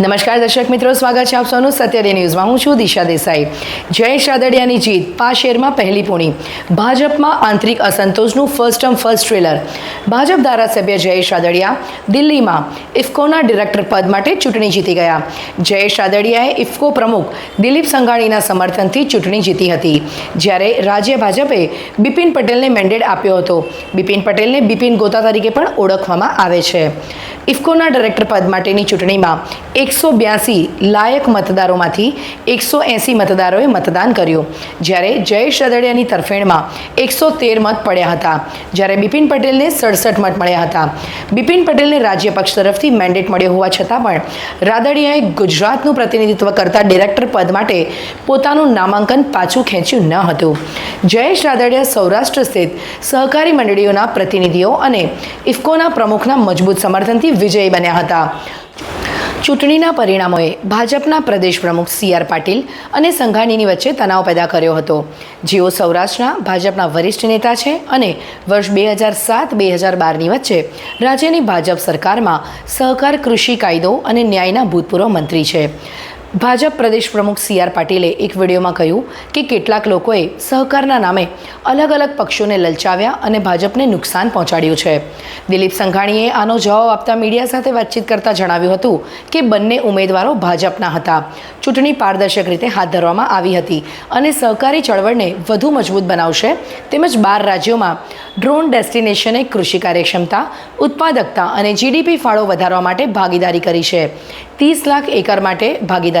નમસ્કાર દર્શક મિત્રો, સ્વાગત છે આપ સૌનું સત્યડે ન્યૂઝમાં. હું છું દિશા દેસાઈ. જયેશ રાદડિયાની જીત, પાશેરમાં પહેલી પૂણી. ભાજપમાં આંતરિક અસંતોષનું first term first trailer Bhajap ધારાસભ્ય જયેશ રાદડિયા દિલ્હીમાં ઇફકોના ડિરેક્ટર પદ માટે ચૂંટણી જીતી ગયા. જયેશ રાદડિયાએ ઇફકો પ્રમુખ દિલીપ સંઘાણીના સમર્થનથી ચૂંટણી જીતી હતી. જ્યારે રાજ્ય ભાજપે બિપિન પટેલને મેન્ડેટ આપ્યો હતો. બિપિન પટેલને બિપિન ગોતા તરીકે પણ ઓળખવામાં આવે છે. ઇફકોના ડિરેક્ટર પદ માટેની ચૂંટણીમાં એકસો બ્યાસી લાયક મતદારોમાંથી એકસો એંસી મતદારોએ મતદાન કર્યું. જ્યારે જયેશ રદડિયાની તરફેણમાં એકસો તેર મત પડ્યા હતા. જ્યારે બિપિન પટેલને સડસઠ મત મળ્યા હતા. બિપિન પટેલને રાજ્ય પક્ષ તરફથી મેન્ડેટ મળ્યો હોવા છતાં પણ રાદડિયાએ ગુજરાતનું પ્રતિનિધિત્વ કરતા ડિરેક્ટર પદ માટે પોતાનું નામાંકન પાછું ખેંચ્યું ન હતું. જયેશ રાદડિયા સૌરાષ્ટ્ર સ્થિત સહકારી મંડળીઓના પ્રતિનિધિઓ અને ઇફકોના પ્રમુખના મજબૂત સમર્થનથી વિજયી બન્યા હતા. ચૂંટણીના પરિણામોએ ભાજપના પ્રદેશ પ્રમુખ સી આર પાટીલ અને સંઘાણીની વચ્ચે તણાવ પેદા કર્યો હતો. જેઓ સૌરાષ્ટ્રના ભાજપના વરિષ્ઠ નેતા છે અને વર્ષ બે હજાર સાત બે હજાર બારની વચ્ચે રાજ્યની ભાજપ સરકારમાં સહકાર કૃષિ કાયદો અને ન્યાયના ભૂતપૂર્વ મંત્રી છે. ભાજપ પ્રદેશ પ્રમુખ સી આર પાટીલે એક વિડીયોમાં કહ્યું કે કેટલાક લોકોએ સહકારના નામે અલગ અલગ પક્ષોને લલચાવ્યા અને ભાજપને નુકસાન પહોંચાડ્યું છે. દિલીપ સંઘાણીએ આનો જવાબ આપતા મીડિયા સાથે વાતચીત કરતાં જણાવ્યું હતું કે બંને ઉમેદવારો ભાજપના હતા. ચૂંટણી પારદર્શક રીતે હાથ ધરવામાં આવી હતી અને સહકારી ચળવળને વધુ મજબૂત બનાવશે તેમજ બાર રાજ્યોમાં ડ્રોન ડેસ્ટિનેશને કૃષિ કાર્યક્ષમતા, ઉત્પાદકતા અને જીડીપી ફાળો વધારવા માટે ભાગીદારી કરી છે. ત્રીસ લાખ એકર માટે ભાગીદારી